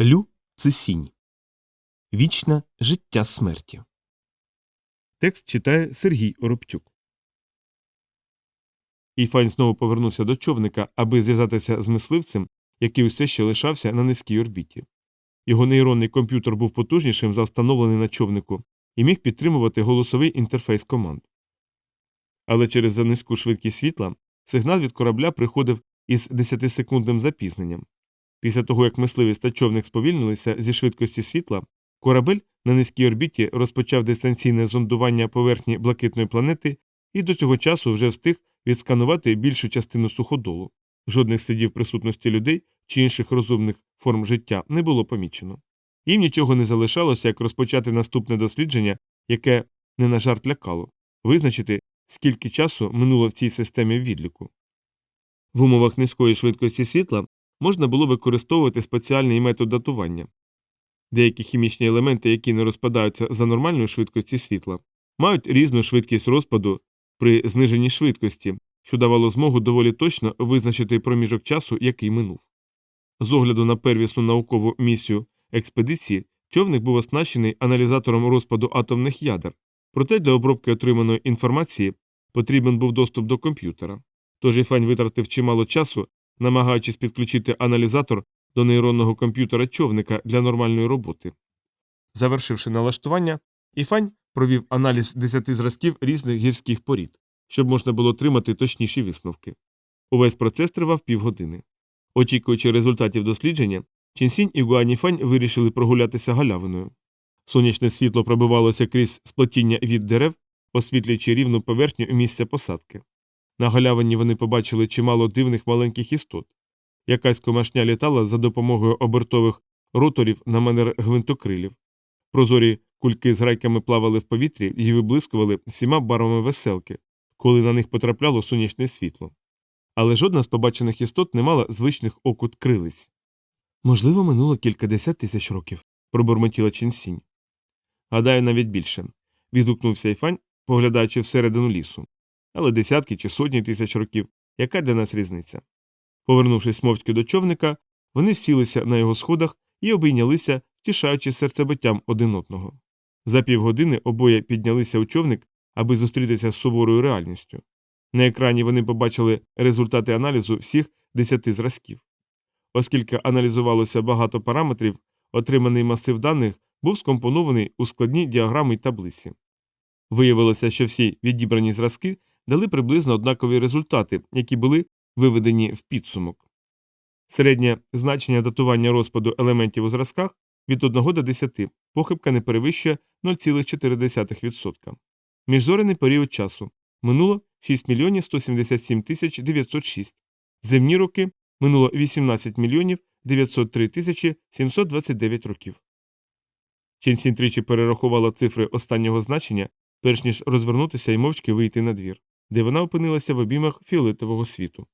Лю Цисінь. Вічне життя смерті. Текст читає Сергій Оробчук. Іфань знову повернувся до човника, аби зв'язатися з мисливцем, який усе ще лишався на низькій орбіті. Його нейронний комп'ютер був потужнішим за встановлений на човнику і міг підтримувати голосовий інтерфейс команд. Але через занизьку швидкість світла сигнал від корабля приходив із 10-секундним запізненням. Після того, як мисливець та човник сповільнилися зі швидкості світла, корабель на низькій орбіті розпочав дистанційне зондування поверхні блакитної планети і до цього часу вже встиг відсканувати більшу частину суходолу. Жодних слідів присутності людей чи інших розумних форм життя не було помічено. Їм нічого не залишалося, як розпочати наступне дослідження, яке не на жарт лякало, визначити, скільки часу минуло в цій системі відліку. В умовах низької швидкості світла можна було використовувати спеціальний метод датування. Деякі хімічні елементи, які не розпадаються за нормальною швидкості світла, мають різну швидкість розпаду при зниженні швидкості, що давало змогу доволі точно визначити проміжок часу, який минув. З огляду на первісну наукову місію експедиції, човник був оснащений аналізатором розпаду атомних ядер, проте для обробки отриманої інформації потрібен був доступ до комп'ютера. Тож Іфань витратив чимало часу, намагаючись підключити аналізатор до нейронного комп'ютера човника для нормальної роботи. Завершивши налаштування, Іфань провів аналіз 10 зразків різних гірських порід, щоб можна було отримати точніші висновки. Увесь процес тривав півгодини. Очікуючи результатів дослідження, Чінсінь і Гуаніфань вирішили прогулятися галявиною. Сонячне світло пробивалося крізь сплотіння від дерев, освітлюючи рівну поверхню місця посадки. На галявині вони побачили чимало дивних маленьких істот. Якась комашня літала за допомогою обертових роторів на манер гвинтокрилів. Прозорі кульки з грайками плавали в повітрі і виблискували всіма барвами веселки, коли на них потрапляло сонячне світло. Але жодна з побачених істот не мала звичних окут крилиць. Можливо, минуло кількадесят тисяч років, пробурмотіла Ченсінь. Гадаю, навіть більше. відгукнувся Іфань, поглядаючи всередину лісу. Але десятки чи сотні тисяч років, яка для нас різниця? Повернувшись мовчки до човника, вони сілися на його сходах і обійнялися, тішаючи серцебиттям один одного. За півгодини обоє піднялися у човник, аби зустрітися з суворою реальністю. На екрані вони побачили результати аналізу всіх десяти зразків. Оскільки аналізувалося багато параметрів, отриманий масив даних був скомпонований у складні діаграми й таблиці. Виявилося, що всі відібрані зразки дали приблизно однакові результати, які були виведені в підсумок. Середнє значення датування розпаду елементів у зразках від 1 до 10 похибка не перевищує 0,4%. Міжзоряний період часу минуло 6 мільйонів 177 тисяч 906. Земні роки минуло 18 мільйонів 903 тисячі 729 років. Ченсін тричі перерахувала цифри останнього значення, перш ніж розвернутися і мовчки вийти на двір, де вона опинилася в обіймах фіолетового світу.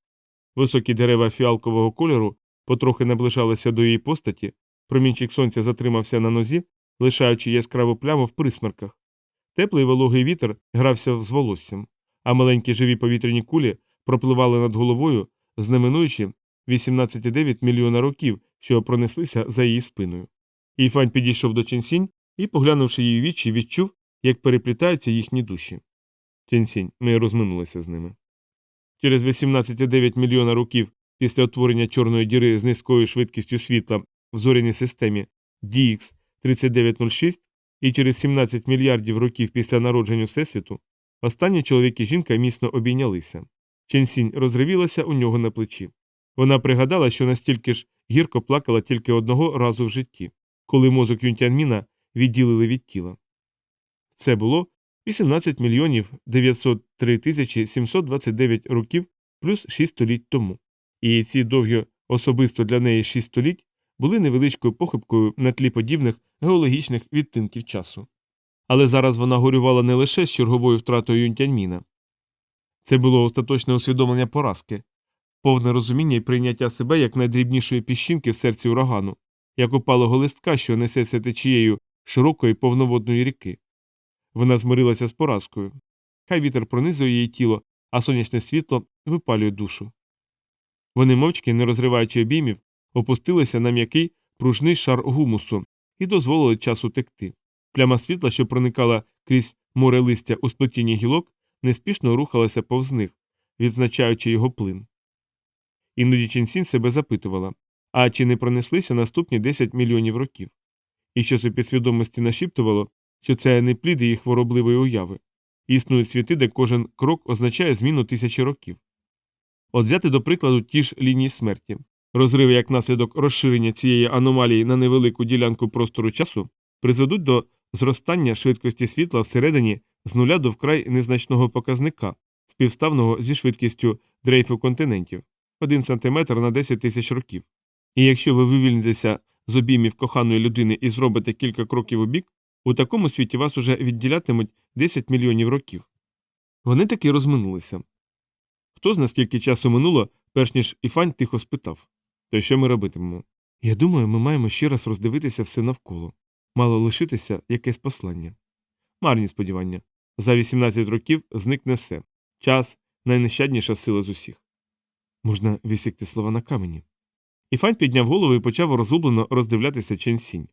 Високі дерева фіалкового кольору потрохи наближалися до її постаті, промінчик сонця затримався на нозі, лишаючи яскраву пляму в присмерках. Теплий вологий вітер грався з волоссям, а маленькі живі повітряні кулі пропливали над головою, знаменуючи 18,9 мільйона років, що пронеслися за її спиною. Іфань підійшов до Ченсінь і, поглянувши її вічі, відчув, як переплітаються їхні душі. Ченсінь, ми розминулися з ними. Через 18,9 мільйона років після утворення чорної діри з низькою швидкістю світла в зоряній системі DX 3906 і через 17 мільярдів років після народження Всесвіту останні чоловік і жінка міцно обійнялися. Ченсінь розривілася у нього на плечі. Вона пригадала, що настільки ж гірко плакала тільки одного разу в житті, коли мозок Юнтянміна відділили від тіла. Це було 18 мільйонів 903 тисячі 729 років плюс 6 століть тому. І ці довгі особисто для неї 6 століть були невеличкою похибкою на тлі подібних геологічних відтинків часу. Але зараз вона горювала не лише з черговою втратою Юнтяньміна. Це було остаточне усвідомлення поразки, повне розуміння і прийняття себе як найдрібнішої піщинки в серці урагану, як опалого листка, що несеться течією широкої повноводної ріки. Вона змирилася з поразкою. Хай вітер пронизує її тіло, а сонячне світло випалює душу. Вони мовчки, не розриваючи обіймів, опустилися на м'який пружний шар гумусу і дозволили часу текти. Пляма світла, що проникала крізь море листя у сплетінні гілок, неспішно рухалася повз них, відзначаючи його плин. Іноді Ченсін себе запитувала а чи не пронеслися наступні 10 мільйонів років? І щось у підсвідомості нашіптувало, що це не плід її хворобливої уяви. Існують світи, де кожен крок означає зміну тисячі років. От взяти до прикладу ті ж лінії смерті. Розриви як наслідок розширення цієї аномалії на невелику ділянку простору часу призведуть до зростання швидкості світла всередині з нуля до вкрай незначного показника, співставного зі швидкістю дрейфу континентів 1 см на 10 тисяч років. І якщо ви вивільнитеся з обіймів коханої людини і зробите кілька кроків у бік, у такому світі вас уже відділятимуть 10 мільйонів років. Вони таки розминулися. Хто зна скільки часу минуло, перш ніж Іфань тихо спитав То що ми робитимемо? Я думаю, ми маємо ще раз роздивитися все навколо. Мало лишитися якесь послання. Марні сподівання. За 18 років зникне все. Час найнещадніша сила з усіх. Можна висікти слова на камені. Іфань підняв голову і почав розгублено роздивлятися Ченсінь.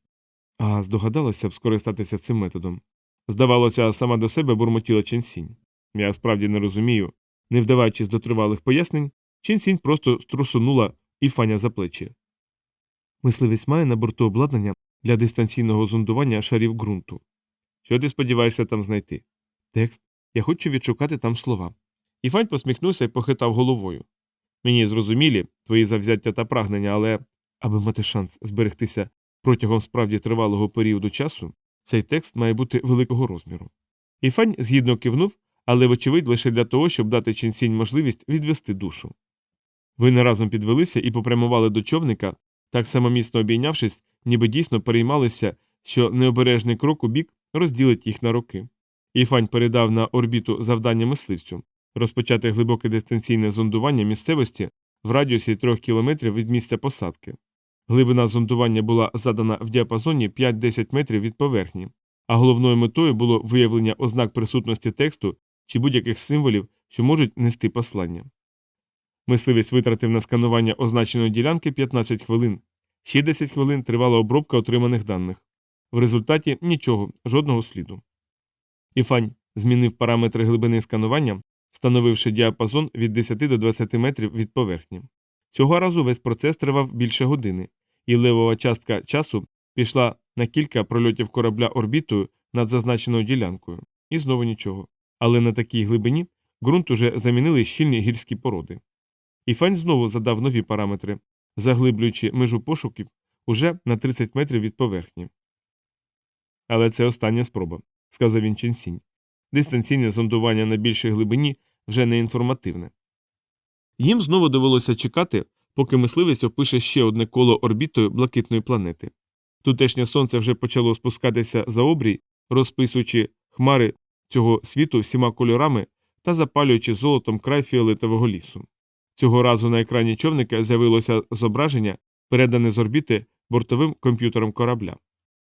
А здогадалася б скористатися цим методом. Здавалося, сама до себе бурмотіла Ченсінь. Я справді не розумію. Не вдаваючись до тривалих пояснень, Ченсінь просто струсунула Іфаня за плечі. Мисливець має на борту обладнання для дистанційного зондування шарів ґрунту. Що ти сподіваєшся там знайти? Текст. Я хочу відшукати там слова. Іфань посміхнувся і похитав головою. Мені зрозумілі твої завзяття та прагнення, але аби мати шанс зберегтися протягом справді тривалого періоду часу, цей текст має бути великого розміру. Іфань згідно кивнув, але, вочевидь, лише для того, щоб дати ченсінь можливість відвести душу. Вони разом підвелися і попрямували до човника, так само міцно обійнявшись, ніби дійсно переймалися, що необережний крок у бік розділить їх на роки. Іфань передав на орбіту завдання мисливцю розпочати глибоке дистанційне зондування місцевості в радіусі 3 кілометрів від місця посадки. Глибина зондування була задана в діапазоні 5-10 метрів від поверхні, а головною метою було виявлення ознак присутності тексту чи будь-яких символів, що можуть нести послання. Мисливець витратив на сканування означеної ділянки 15 хвилин, ще 10 хвилин тривала обробка отриманих даних. В результаті нічого, жодного сліду. Іфань змінив параметри глибини сканування, встановивши діапазон від 10 до 20 метрів від поверхні. Цього разу весь процес тривав більше години, і левова частка часу пішла на кілька прольотів корабля орбітою над зазначеною ділянкою, і знову нічого. Але на такій глибині ґрунт уже замінили щільні гірські породи. Іфань знову задав нові параметри, заглиблюючи межу пошуків уже на 30 метрів від поверхні. Але це остання спроба, сказав він Ченсінь. Дистанційне зондування на більшій глибині вже не інформативне. Їм знову довелося чекати, поки мисливець опише ще одне коло орбітою блакитної планети. Тутешнє сонце вже почало спускатися за обрій, розписуючи хмари цього світу всіма кольорами та запалюючи золотом край фіолетового лісу. Цього разу на екрані човника з'явилося зображення, передане з орбіти бортовим комп'ютером корабля.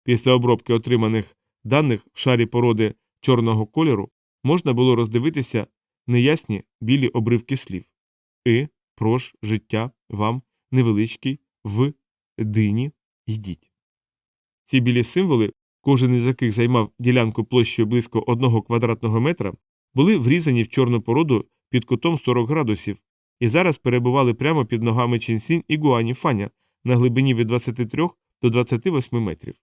Після обробки отриманих даних в шарі породи чорного кольору можна було роздивитися неясні білі обривки слів и, прош, життя, вам, невеличкий, в, дині, йдіть. Ці білі символи, кожен із яких займав ділянку площею близько одного квадратного метра, були врізані в чорну породу під кутом 40 градусів і зараз перебували прямо під ногами Ченсінь і Гуані Фаня на глибині від 23 до 28 метрів.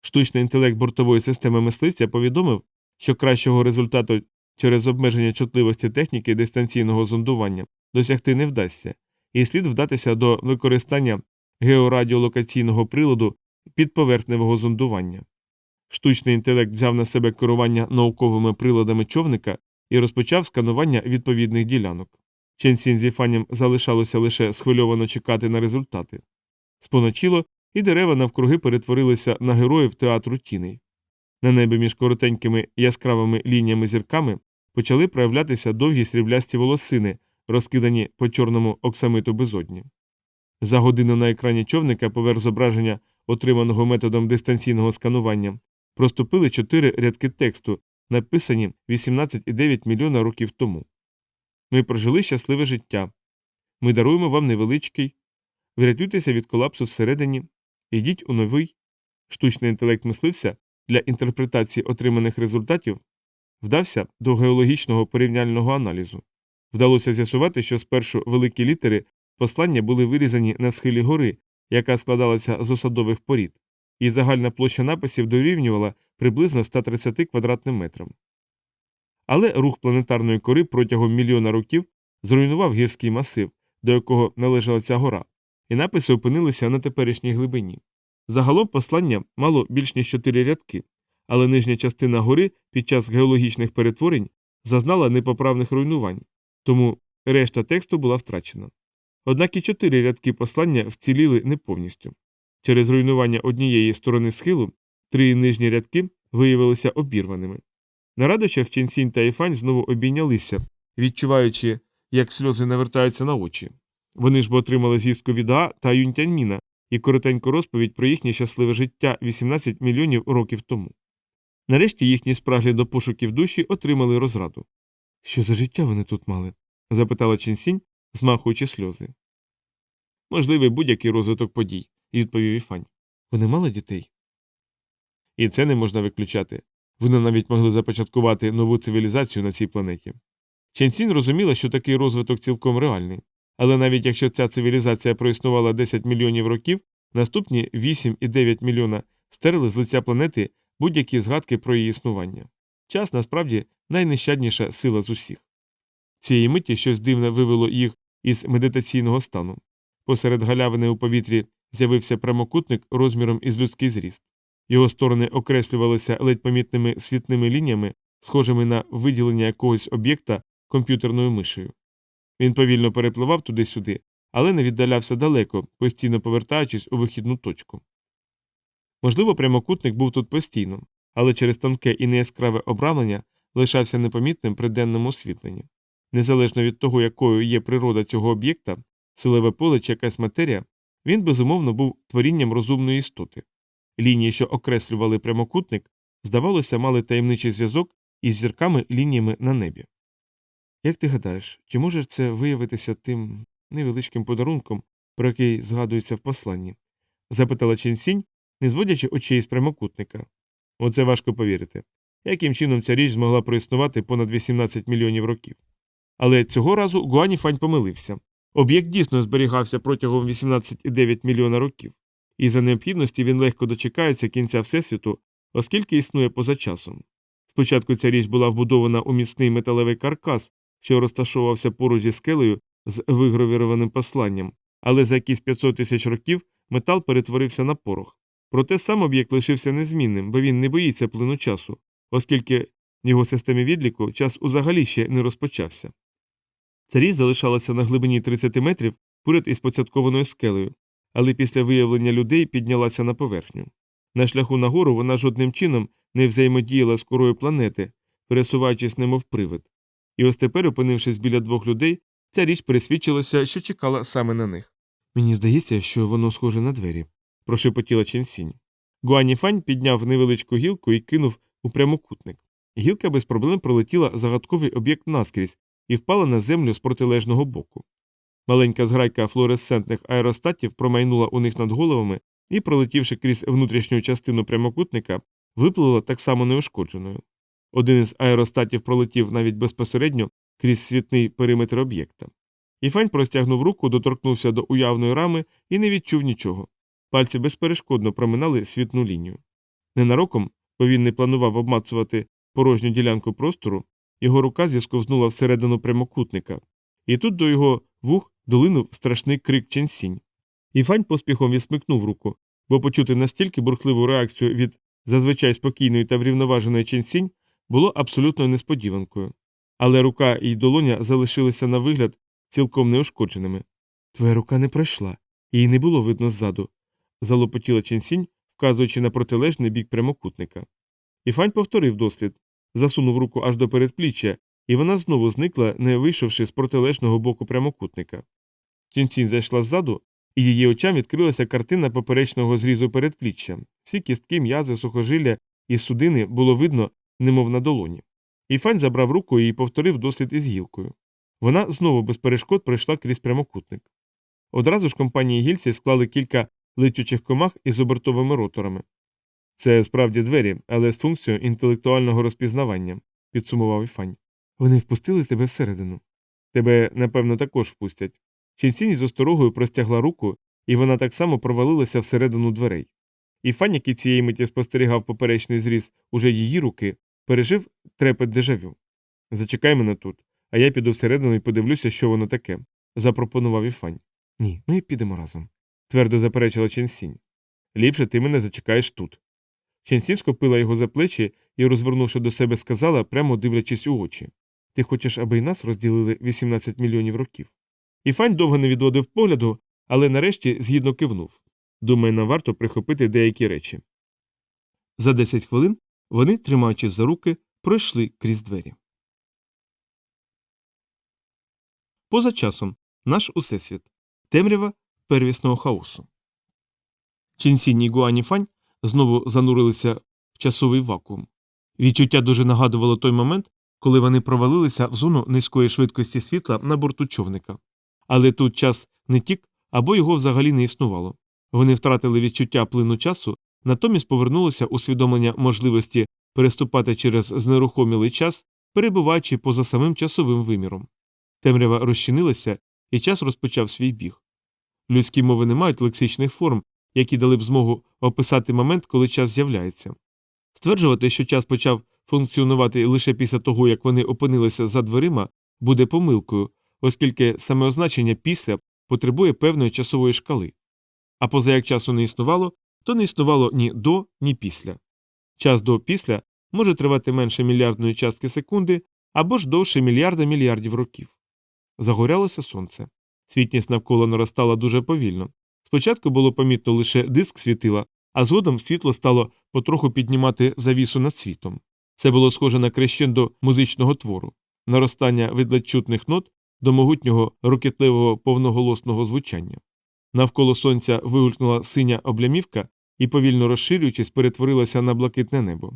Штучний інтелект бортової системи мисливця повідомив, що кращого результату через обмеження чутливості техніки дистанційного зондування досягти не вдасться, і слід вдатися до використання георадіолокаційного приладу підповерхневого зондування. Штучний інтелект взяв на себе керування науковими приладами човника і розпочав сканування відповідних ділянок. Ченсін з Іфанем залишалося лише схвильовано чекати на результати. Споночило, і дерева навкруги перетворилися на героїв театру тіней. На небі між коротенькими яскравими лініями зірками почали проявлятися довгі сріблясті волосини, розкидані по чорному оксамиту безодні. За годину на екрані човника поверх зображення, отриманого методом дистанційного сканування, проступили чотири рядки тексту, написані 18,9 мільйона років тому. Ми прожили щасливе життя. Ми даруємо вам невеличкий. Врятуйтеся від колапсу всередині. Йдіть у новий штучний інтелект мисливця для інтерпретації отриманих результатів вдався до геологічного порівняльного аналізу. Вдалося з'ясувати, що спершу великі літери послання були вирізані на схилі гори, яка складалася з осадових порід, і загальна площа написів дорівнювала приблизно 130 квадратним метрам. Але рух планетарної кори протягом мільйона років зруйнував гірський масив, до якого належала ця гора, і написи опинилися на теперішній глибині. Загалом послання мало більш ніж чотири рядки, але нижня частина гори під час геологічних перетворень зазнала непоправних руйнувань, тому решта тексту була втрачена. Однак і чотири рядки послання вціліли не повністю. Через руйнування однієї сторони схилу три нижні рядки виявилися обірваними. На радощах Ченсінь та Іфань знову обійнялися, відчуваючи, як сльози навертаються на очі. Вони ж бо отримали звістку від А та Юнтяньміна і коротеньку розповідь про їхнє щасливе життя 18 мільйонів років тому. Нарешті їхні спраглі до пошуків душі отримали розраду. Що за життя вони тут мали? запитала Ченсінь, змахуючи сльози. Можливий будь-який розвиток подій, відповів Іфань. Вони мали дітей? І це не можна виключати. Вони навіть могли започаткувати нову цивілізацію на цій планеті. Ченсінь розуміла, що такий розвиток цілком реальний, але навіть якщо ця цивілізація проіснувала 10 мільйонів років, наступні 8 і 9 мільйона стерли з лиця планети будь-які згадки про її існування. Час насправді найнещадніша сила з усіх. Цієї миті щось дивне вивело їх із медитаційного стану. Посеред галявини у повітрі з'явився прямокутник розміром із людський зріст. Його сторони окреслювалися ледь помітними світними лініями, схожими на виділення якогось об'єкта комп'ютерною мишею. Він повільно перепливав туди-сюди, але не віддалявся далеко, постійно повертаючись у вихідну точку. Можливо, прямокутник був тут постійно, але через тонке і неяскраве обрамлення лишався непомітним при денному освітленні. Незалежно від того, якою є природа цього об'єкта, силове поле чи якась матерія, він безумовно був творінням розумної істоти. Лінії, що окреслювали прямокутник, здавалося, мали таємничий зв'язок із зірками лініями на небі. Як ти гадаєш, чи може це виявитися тим невеличким подарунком, про який згадується в посланні? запитала Ченсінь, не зводячи очей з прямокутника. Оце важко повірити. Яким чином ця річ змогла проіснувати понад 18 мільйонів років? Але цього разу Гуаніфань помилився. Об'єкт дійсно зберігався протягом 18,9 мільйона років, і за необхідності він легко дочекається кінця Всесвіту, оскільки існує поза часом. Спочатку ця річ була вбудована у міцний металевий каркас, що розташовувався поруч зі скелею з вигравірованим посланням, але за якісь 500 тисяч років метал перетворився на порох. Проте сам об'єкт лишився незмінним, бо він не боїться плину часу, оскільки в його системі відліку час узагалі ще не розпочався. Ця річ залишалася на глибині 30 метрів поряд із поцяткованою скелею, але після виявлення людей піднялася на поверхню. На шляху нагору вона жодним чином не взаємодіяла з корою планети, пересуваючись немов привид. І ось тепер, опинившись біля двох людей, ця річ пересвідчилася, що чекала саме на них. Мені здається, що воно схоже на двері, прошепотіла Ченсінь. Гуаніфань підняв невеличку гілку і кинув у прямокутник. Гілка без проблем пролетіла загадковий об'єкт наскрізь і впала на землю з протилежного боку. Маленька зграйка флуоресцентних аеростатів промайнула у них над головами і, пролетівши крізь внутрішню частину прямокутника, виплила так само неушкодженою. Один із аеростатів пролетів навіть безпосередньо крізь світний периметр об'єкта. Іфань простягнув руку, доторкнувся до уявної рами і не відчув нічого. Пальці безперешкодно проминали світну лінію. Ненароком, бо він не планував обмацувати порожню ділянку простору, його рука зісковзнула всередину прямокутника, і тут до його вух долинув страшний крик Ченсінь. Іфань поспіхом відсмикнув руку, бо почути настільки бурхливу реакцію від зазвичай спокійної та врівноваженої Ченсінь було абсолютно несподіванкою. Але рука і долоня залишилися на вигляд цілком неушкодженими. Твоя рука не пройшла, її не було видно ззаду, залопотіла Ченсінь, вказуючи на протилежний бік прямокутника. Іфань повторив дослід, засунув руку аж до передпліччя, і вона знову зникла, не вийшовши з протилежного боку прямокутника. Ченсінь зайшла ззаду, і її очам відкрилася картина поперечного зрізу передпліччя. Всі кістки, м'язи, сухожилля і судини було видно, немов на долоні. Іфань забрав руку і повторив дослід із гілкою. Вона знову без перешкод пройшла крізь прямокутник. Одразу ж компанії гільці склали кілька летючих комах із обертовими роторами. Це справді двері, але з функцією інтелектуального розпізнавання, підсумував Іфань. Вони впустили тебе всередину. Тебе, напевно, також впустять. Ченсінь з осторогою простягла руку, і вона так само провалилася всередину дверей. Іфань, який цієї миті спостерігав поперечний зріз уже її руки, пережив трепет дежавю. Зачекай мене тут, а я піду всередину і подивлюся, що воно таке, запропонував Іфань. Ні, ми підемо разом, твердо заперечила Ченсінь. Ліпше ти мене зачекаєш тут. Ченсінь схопила його за плечі і, розвернувши до себе, сказала, прямо дивлячись у очі Ти хочеш, аби й нас розділили 18 мільйонів років. Іфань довго не відводив погляду, але нарешті згідно кивнув. Думаю, нам варто прихопити деякі речі. За 10 хвилин вони, тримаючись за руки, пройшли крізь двері. Поза часом наш усесвіт темрява первісного хаосу. Чінсінь і Гуаніфань знову занурилися в часовий вакуум. Відчуття дуже нагадувало той момент, коли вони провалилися в зону низької швидкості світла на борту човника. Але тут час не тік або його взагалі не існувало. Вони втратили відчуття плину часу, натомість повернулося усвідомлення можливості переступати через знерухомілий час, перебуваючи поза самим часовим виміром. Темрява розчинилася, і час розпочав свій біг. Людські мови не мають лексичних форм, які дали б змогу описати момент, коли час з'являється. Стверджувати, що час почав функціонувати лише після того, як вони опинилися за дверима, буде помилкою, оскільки саме означення після потребує певної часової шкали. А поза як часу не існувало, то не існувало ні до, ні після. Час до після може тривати менше мільярдної частки секунди або ж довше мільярда мільярдів років. Загорялося сонце. Світність навколо наростала дуже повільно. Спочатку було помітно лише диск світила, а згодом світло стало потроху піднімати завісу над світом. Це було схоже на крещендо музичного твору, наростання від нот до могутнього рокітливого повноголосного звучання. Навколо сонця вигулькнула синя облямівка і, повільно розширюючись, перетворилася на блакитне небо.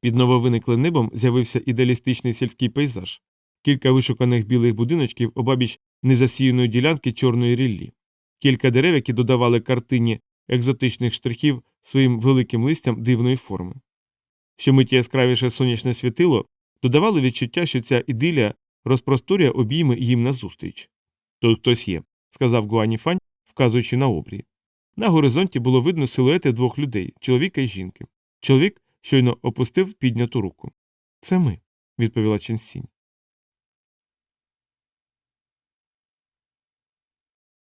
Під нововиниклим небом з'явився ідеалістичний сільський пейзаж, кілька вишуканих білих будиночків обабіч незасіяної ділянки чорної ріллі, кілька дерев, які додавали картині екзотичних штрихів своїм великим листям дивної форми. Щомиті яскравіше сонячне світило додавало відчуття, що ця ідилія розпросторює обійми їм назустріч. Тут хтось є, сказав Гуаніфань, вказуючи на обрій. На горизонті було видно силуети двох людей чоловіка і жінки. Чоловік щойно опустив підняту руку. Це ми, відповіла Ченсінь.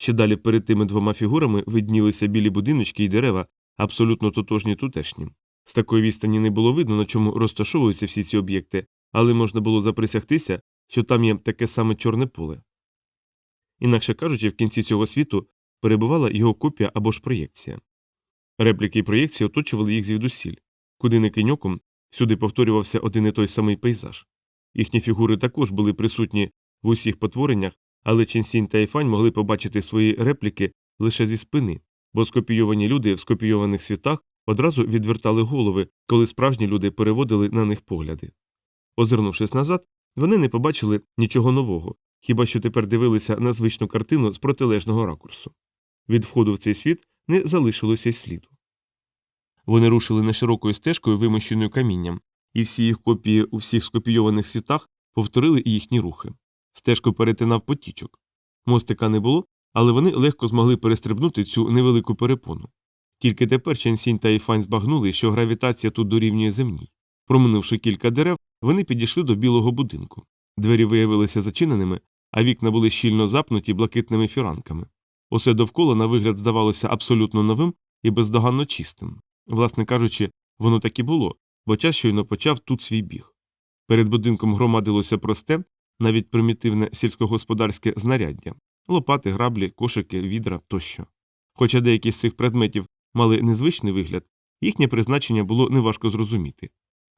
Ще далі перед тими двома фігурами виднілися білі будиночки і дерева, абсолютно тотожні тутешнім. З такої відстані не було видно, на чому розташовуються всі ці об'єкти, але можна було заприсягтися, що там є таке саме чорне поле. Інакше кажучи, в кінці цього світу перебувала його копія або ж проєкція. Репліки і проєкції оточували їх звідусіль. Куди не кинь всюди повторювався один і той самий пейзаж. Їхні фігури також були присутні в усіх потвореннях, але Ченсінь та Іфань могли побачити свої репліки лише зі спини, бо скопійовані люди в скопійованих світах одразу відвертали голови, коли справжні люди переводили на них погляди. Озирнувшись назад, вони не побачили нічого нового, хіба що тепер дивилися на звичну картину з протилежного ракурсу. Від входу в цей світ не залишилося й сліду. Вони рушили неширокою стежкою, вимощеною камінням, і всі їх копії у всіх скопійованих світах повторили їхні рухи. Стежку перетинав потічок. Мостика не було, але вони легко змогли перестрибнути цю невелику перепону. Тільки тепер Ченсінь та Іфань збагнули, що гравітація тут дорівнює земній. Проминувши кілька дерев, вони підійшли до білого будинку. Двері виявилися зачиненими, а вікна були щільно запнуті блакитними фіранками. Усе довкола, на вигляд, здавалося абсолютно новим і бездоганно чистим. Власне кажучи, воно так і було, бо час щойно почав тут свій біг. Перед будинком громадилося просте, навіть примітивне сільськогосподарське знаряддя лопати, граблі, кошики, відра тощо. Хоча деякі з цих предметів мали незвичний вигляд, їхнє призначення було неважко зрозуміти.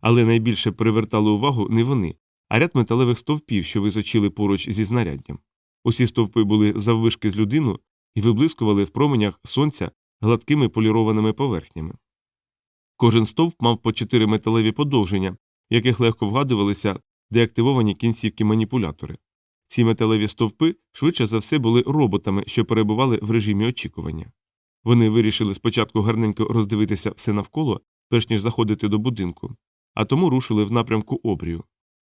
Але найбільше привертали увагу не вони, а ряд металевих стовпів, що височили поруч зі знаряддям. Усі стовпи були заввишки з людину і виблискували в променях сонця гладкими полірованими поверхнями. Кожен стовп мав по чотири металеві подовження, яких легко вгадувалися деактивовані кінцівки маніпулятори. Ці металеві стовпи швидше за все були роботами, що перебували в режимі очікування. Вони вирішили спочатку гарненько роздивитися все навколо, перш ніж заходити до будинку, а тому рушили в напрямку обрію.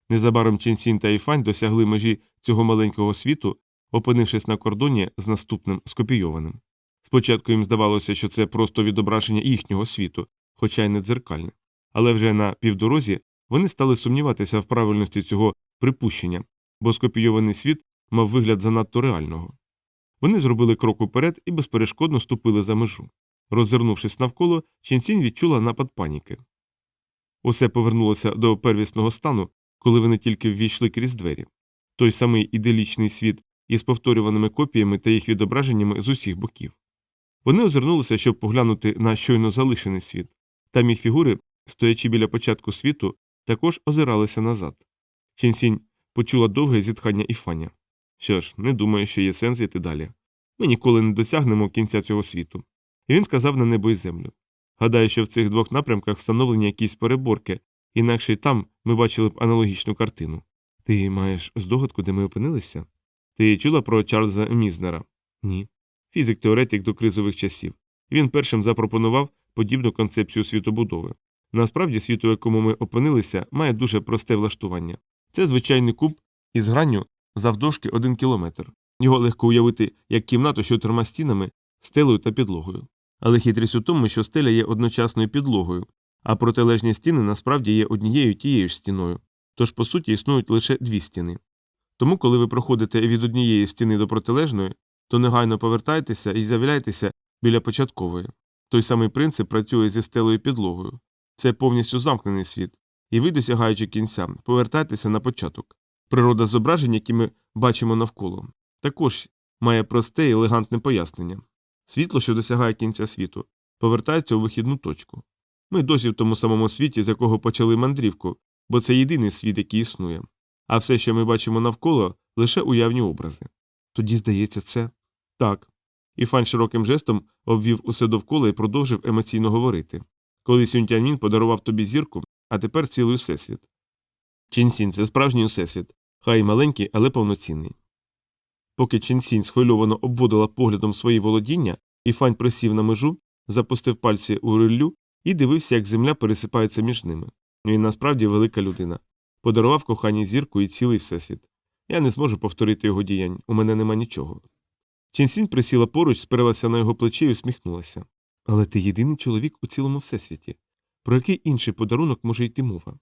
Незабаром Ченсін та Іфань досягли межі цього маленького світу, опинившись на кордоні з наступним скопійованим. Спочатку їм здавалося, що це просто відображення їхнього світу, хоча й не дзеркальне. Але вже на півдорозі вони стали сумніватися в правильності цього припущення, бо скопійований світ мав вигляд занадто реального. Вони зробили крок уперед і безперешкодно ступили за межу. Роззирнувшись навколо, Ченсінь відчула напад паніки. Усе повернулося до первісного стану, коли вони тільки ввійшли крізь двері. Той самий іделічний світ із повторюваними копіями та їх відображеннями з усіх боків. Вони озирнулися, щоб поглянути на щойно залишений світ. Там їх фігури, стоячи біля початку світу, також озиралися назад. Ченсінь почула довге зітхання Іфаня. Що ж, не думаю, що є сенс йти далі. Ми ніколи не досягнемо кінця цього світу. І він сказав на небо і землю. Гадаю, що в цих двох напрямках встановлені якісь переборки, інакше й там ми бачили б аналогічну картину. Ти маєш здогадку, де ми опинилися? Ти чула про Чарльза Мізнера? Ні. Фізик-теоретик до кризових часів. Він першим запропонував подібну концепцію світобудови. Насправді, світ, у якому ми опинилися, має дуже просте влаштування. Це звичайний куб із гранню завдовжки один кілометр. Його легко уявити як кімнату з чотирма стінами, стелею та підлогою. Але хитрість у тому, що стеля є одночасною підлогою, а протилежні стіни насправді є однією тією ж стіною. Тож, по суті, існують лише дві стіни. Тому, коли ви проходите від однієї стіни до протилежної, то негайно повертайтеся і з'являйтеся біля початкової. Той самий принцип працює зі стелею підлогою. Це повністю замкнений світ, і ви, досягаючи кінця, повертайтеся на початок. Природа зображень, які ми бачимо навколо, також має просте і елегантне пояснення. Світло, що досягає кінця світу, повертається у вихідну точку. Ми досі в тому самому світі, з якого почали мандрівку, бо це єдиний світ, який існує. А все, що ми бачимо навколо, лише уявні образи. Тоді, здається, це так. Іфан широким жестом обвів усе довкола і продовжив емоційно говорити. Колись Юнтяньмін подарував тобі зірку, а тепер цілий всесвіт. Чінсін це справжній всесвіт, хай і маленький, але повноцінний. Поки Чінсінь схвильовано обводила поглядом свої володіння, Іфань присів на межу, запустив пальці у риллю і дивився, як земля пересипається між ними. Він насправді велика людина. Подарував коханій зірку і цілий всесвіт. Я не зможу повторити його діянь, у мене нема нічого. Чінсінь присіла поруч, спиралася на його плече і усміхнулася. Але ти єдиний чоловік у цілому всесвіті. Про який інший подарунок може йти мова?